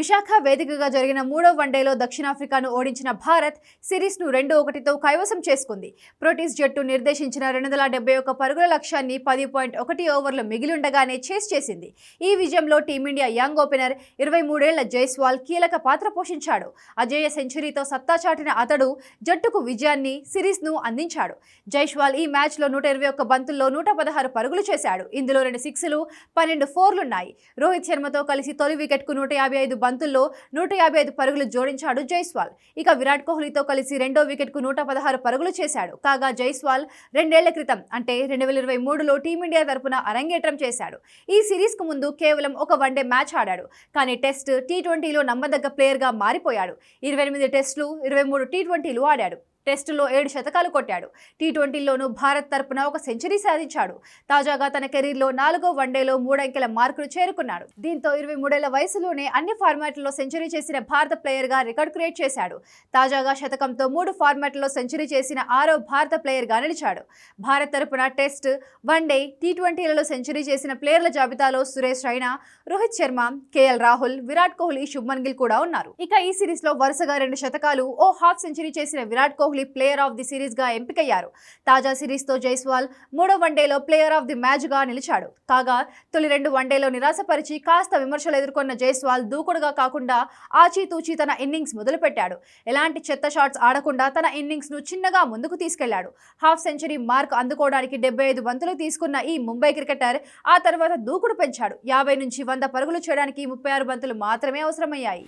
విశాఖ వేదికగా జరిగిన మూడో వన్డేలో దక్షిణాఫ్రికాను ఓడించిన భారత్ సిరీస్ను రెండు ఒకటితో కైవసం చేసుకుంది. ప్రోటీస్ జట్టు నిర్దేశించిన రెండు వందల డెబ్బై ఒక్క పరుగుల లక్ష్యాన్ని పది పాయింట్ ఒకటి ఓవర్లు మిగిలిండగానే చేస్ చేసింది. ఈ విజయంలో టీమిండియా యంగ్ ఓపెనర్ ఇరవై మూడేళ్ళ జైస్వాల్ కీలక పాత్ర పోషించాడు. అజేయ సెంచరీతో సత్తా చాటిన అతడు జట్టుకు విజయాన్ని సిరీస్ను అందించాడు. జైస్వాల్ ఈ మ్యాచ్లో నూట ఇరవై ఒక్క బంతుల్లో నూట పదహారు పరుగులు చేశాడు. ఇందులో రెండు సిక్స్లు పన్నెండు ఫోర్లున్నాయి. రోహిత్ శర్మతో కలిసి తొలి వికెట్కు నూట యాభై ఐదు బంతుల్లో నూట యాభై ఐదు పరుగులు జోడించాడు జైస్వాల్. ఇక విరాట్ కోహ్లీతో కలిసి రెండో వికెట్కు నూట పదహారు పరుగులు చేశాడు. కాగా జైస్వాల్ రెండేళ్ళ క్రితం అంటే రెండు వేల ఇరవై మూడులో టీమిండియా తరపున అరంగేట్రం చేశాడు. ఈ సిరీస్కు ముందు కేవలం ఒక వన్డే మ్యాచ్ ఆడాడు. కానీ టెస్ట్ టీ ట్వంటీలో నమ్మదగ్గ ప్లేయర్గా మారిపోయాడు. ఇరవై ఎనిమిది టెస్టులు ఇరవై మూడు టీ ట్వంటీలు ఆడాడు. టెస్టులో ఏడు శతకాలు కొట్టాడు. టీ ట్వంటీలోనూ భారత్ తరపున ఒక సెంచరీ సాధించాడు. తాజాగా తన కెరీర్లో నాలుగో వన్డేలో మూడంకెల మార్కులు చేరుకున్నాడు. దీంతో ఇరవై మూడేళ్ళ వయసులోనే అన్ని ఫార్మాట్లలో సెంచరీ చేసిన భారత ప్లేయర్గా రికార్డ్ క్రియేట్ చేశాడు. తాజాగా శతకంతో మూడు ఫార్మాట్లలో సెంచరీ చేసిన ఆరో భారత ప్లేయర్గా నిలిచాడు. భారత్ తరపున టెస్ట్ వన్డే టీ ట్వంటీలలో సెంచరీ చేసిన ప్లేయర్ల జాబితాలో సురేష్ రైనా రోహిత్ శర్మ కేఎల్ రాహుల్ విరాట్ కోహ్లీ శుభ్మన్ గిల్ కూడా ఉన్నారు. ఇక ఈ సిరీస్లో వరుసగా రెండు శతకాలు ఓ హాఫ్ సెంచరీ చేసిన Virat Kohli player of the సిరీస్గా ఎంపికయ్యారు. తాజా సిరీస్తో జైస్వాల్ మూడో వన్డేలో ప్లేయర్ ఆఫ్ ది మ్యాచ్గా నిలిచాడు. కాగా తొలి రెండు వన్డేలో నిరాశపరిచి కాస్త విమర్శలు ఎదుర్కొన్న జైస్వాల్ దూకుడుగా కాకుండా ఆచితూచి తన ఇన్నింగ్స్ మొదలుపెట్టాడు. ఎలాంటి చెత్త షాట్స్ ఆడకుండా తన ఇన్నింగ్స్ను చిన్నగా ముందుకు తీసుకెళ్ళాడు. హాఫ్ సెంచరీ మార్క్ అందుకోవడానికి డెబ్బై ఐదు బంతులు తీసుకున్న ఈ ముంబై క్రికెటర్ ఆ తర్వాత దూకుడు పెంచాడు. యాభై నుంచి వంద పరుగులు చేయడానికి ముప్పై ఆరు బంతులు మాత్రమే అవసరమయ్యాయి.